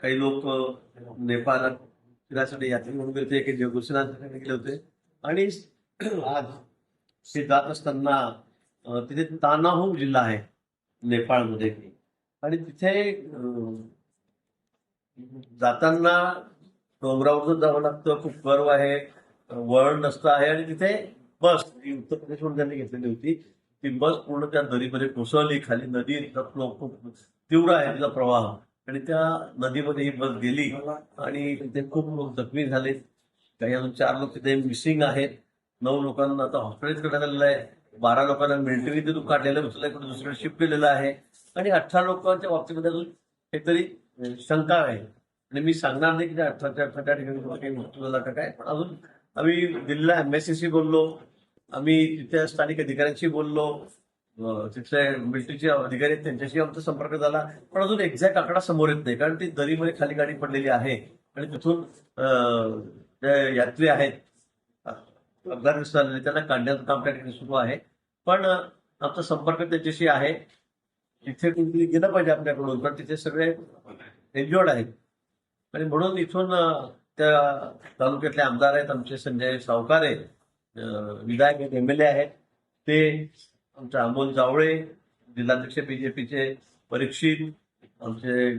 काही लोक नेपाळात फिरायसाठी यात्री म्हणून गेले होते काही घोषणासाठी गेले होते. आणि आज ते जात असताना तिथे तानाहू जिल्हा आहे नेपाळमध्ये. आणि तिथे जाताना डोंगरावरून जावं लागतं खूप गर्व आहे वळण नसतं आहे. आणि तिथे बस जी उत्तर प्रदेशमधून त्यांनी घेतलेली होती. ती बस पूर्ण त्या दरीमध्ये कोसळली खाली नदी खूप तीव्र आहे तिचा प्रवाह. आणि त्या नदीमध्ये ही बस गेली आणि तिथे खूप लोक जखमी झाले. काही अजून चार लोक तिथे मिसिंग आहेत. नऊ लोकांना आता हॉस्पिटल करण्यात आलेलं आहे. बारा लोकांना मिलिटरी तिथून काढलेलं दुसऱ्याकडे दुसरीकडे शिफ्ट केलेलं आहे. आणि अठरा लोकांच्या बाबतीमध्ये अजून काहीतरी शंका आहे. आणि मी सांगणार नाही की अठराच्या अठरा त्या ठिकाणी काही मृत्यू झाला का काय. पण अजून आम्ही दिल्लीला एम्बॅसीशी बोललो. आम्ही तिथल्या स्थानिक अधिकाऱ्यांशी बोललो. तिथले मिलिटरीचे अधिकारी आहेत त्यांच्याशी आमचा संपर्क झाला. पण अजून एक्झॅक्ट आकडा समोर येत नाही कारण ती दरीमध्ये खाली गाडी पडलेली आहे. आणि तिथून जे यात्री आहेत अफगाणिस्तान त्यांना काढण्याचं काम त्या ठिकाणी सुरू आहे. पण आमचा संपर्क त्याच्याशी आहे. तिथे कोणतरी गेलं पाहिजे आपल्याकडून पण तिथे सगळे एन्जॉर्ड आहेत. आणि म्हणून इथून त्या तालुक्यातले आमदार आहेत आमचे संजय सावकारे आहेत विधायक आहेत एम एल ए आहेत. ते आमचे अमोल जावळे जिल्हाध्यक्ष बीजेपीचे परीक्षित आमचे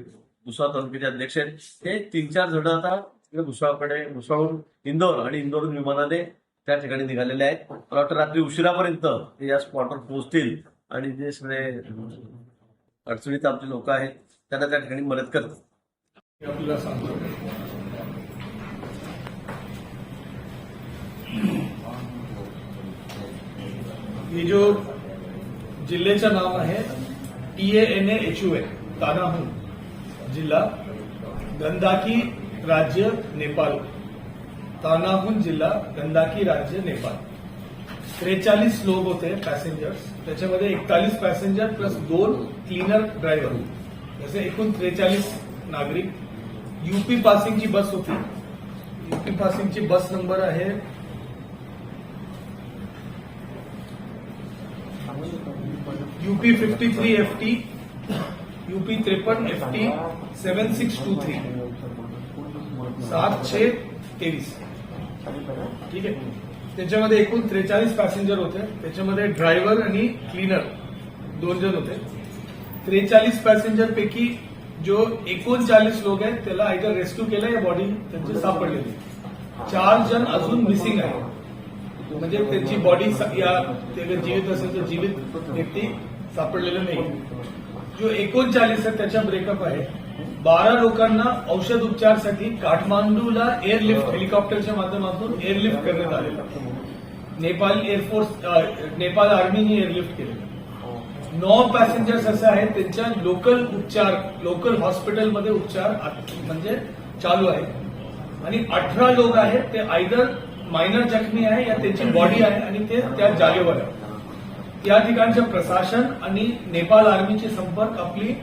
भुसावळ तालुक्याचे अध्यक्ष हे तीन चार जण आता इकडे भुसावळकडे इंदोर आणि इंदोरहून विमानाने त्या ठिकाणी निघालेले आहेत. मला वाटतं रात्री उशिरापर्यंत ते या स्पॉटवर पोहोचतील आणि जे सगळे अडचणीत आमचे लोक आहेत त्यांना त्या ठिकाणी मदत करतात आपल्याला सांगतो जो जिल्ह्याचं नाव आहे T N A H U A तानाहून जिल्हा गंदाकी राज्य नेपाळ. तानाहून जिल्हा गंदाकी राज्य नेपाळ. त्रेचाळीस लोक होते पॅसेंजर्स त्याच्यामध्ये एकतालीस पॅसेंजर प्लस दोन क्लीनर ड्रायव्हर जसे एकूण त्रेचाळीस नागरिक. युपी पासिंगची बस होती. युपी पासिंगची बस नंबर आहे. UP fifty three F T UP त्रेपन्न F T seven six two three सात छे तेवीस. ठीक आहे? त्याच्यामध्ये एकूण त्रेचाळीस पॅसेंजर होते. त्याच्यामध्ये ड्रायव्हर आणि क्लीनर दोन जण होते. त्रेचाळीस पॅसेंजर पैकी जो एकोणचाळीस लोक आहेत त्याला आयदर रेस्क्यू केलं या बॉडी त्यांची सापडलेली चार जण अजून मिसिंग आहे म्हणजे त्यांची बॉडी या जीवित असेल तर जीवित व्यक्ती सापडलेलं नाही. जो एकोणचाळीस आहे त्याच्या ब्रेकअप आहे. बारा लोकांना औषध उपचारसाठी काठमांडूला एअरलिफ्ट हेलिकॉप्टरच्या माध्यमातून एअरलिफ्ट करण्यात आलेलं नेपाल एअरफोर्स नेपाल आर्मीने एअरलिफ्ट केलेलं नऊ पॅसेंजर्स असे आहेत त्यांच्या लोकल उपचार लोकल हॉस्पिटलमध्ये उपचार म्हणजे चालू आहे आणि अठरा लोक आहेत ते आयदर मायनर जखमी आहे या त्यांची बॉडी आहे आणि ते त्या जागेवर आहे. या ठिकाणचे प्रशासन आणि नेपाळ आर्मीचे संपर्क आपली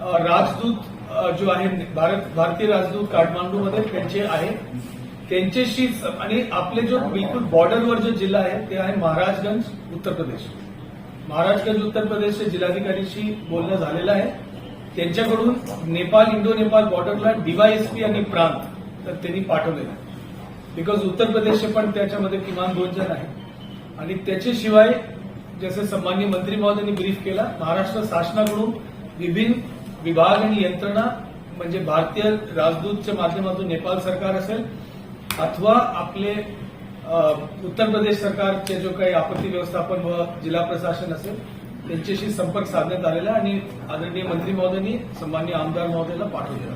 राजदूत जो आहे भारत भारतीय राजदूत काठमांडूमध्ये त्यांचे आहे. त्यांच्याशी आणि आपले जो बिलकुल बॉर्डरवर जो जिल्हा आहे ते आहे महाराजगंज उत्तर प्रदेश. महाराजगंज उत्तर प्रदेशच्या जिल्हाधिकारीशी बोलणं झालेलं आहे. त्यांच्याकडून नेपाळ इंडो नेपाळ बॉर्डरला डीवायएसपी आणि प्रांत तर त्यांनी पाठवलेलं आहे. बिकॉज उत्तर प्रदेशचे पण त्याच्यामध्ये किमान दोन जण आहेत. आणि त्याच्याशिवाय जसे सन्मान्य मंत्री महोदयांनी ब्रीफ केला महाराष्ट्र शासनाकडून विभिन्न विभाग आणि यंत्रणा म्हणजे भारतीय राजदूतच्या माध्यमातून नेपाळ सरकार असेल अथवा आपले उत्तर प्रदेश सरकारचे जो काही आपत्ती व्यवस्थापन व जिल्हा प्रशासन असेल त्यांच्याशी संपर्क साधण्यात आलेला आणि आदरणीय मंत्री महोदयांनी सन्मान्य आमदार महोदयाला पाठवलेला